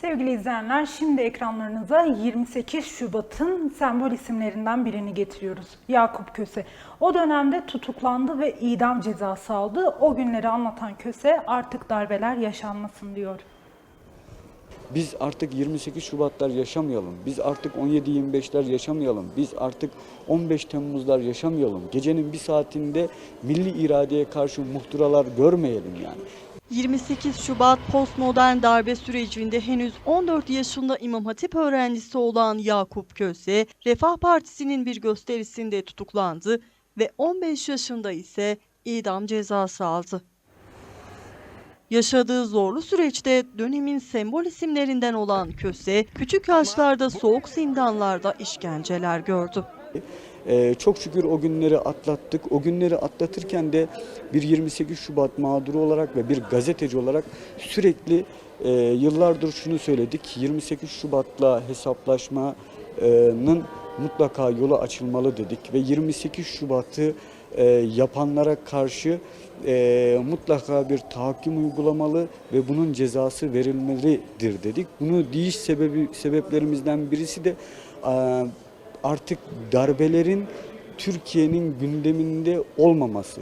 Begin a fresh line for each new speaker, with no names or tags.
Sevgili izleyenler, şimdi ekranlarınıza 28 Şubat'ın sembol isimlerinden birini getiriyoruz. Yakup Köse. O dönemde tutuklandı ve idam cezası aldı. O günleri anlatan Köse artık darbeler yaşanmasın diyor.
Biz artık 28 Şubatlar yaşamayalım. Biz artık 17-25'ler yaşamayalım. Biz artık 15 Temmuzlar yaşamayalım. Gecenin bir saatinde milli iradeye karşı muhtıralar görmeyelim yani.
28 Şubat postmodern darbe sürecinde henüz 14 yaşında İmam Hatip öğrencisi olan Yakup Köse, Refah Partisi'nin bir gösterisinde tutuklandı ve 15 yaşında ise idam cezası aldı. Yaşadığı zorlu süreçte dönemin sembol isimlerinden olan Köse, küçük yaşlarda soğuk zindanlarda işkenceler gördü.
Ee, çok şükür o günleri atlattık. O günleri atlatırken de bir 28 Şubat mağduru olarak ve bir gazeteci olarak sürekli e, yıllardır şunu söyledik. 28 Şubat'la hesaplaşmanın mutlaka yolu açılmalı dedik ve 28 Şubat'ı e, yapanlara karşı e, mutlaka bir tahakküm uygulamalı ve bunun cezası verilmelidir dedik. Bunu diyiş sebebi sebeplerimizden birisi de artık darbelerin Türkiye'nin gündeminde olmaması,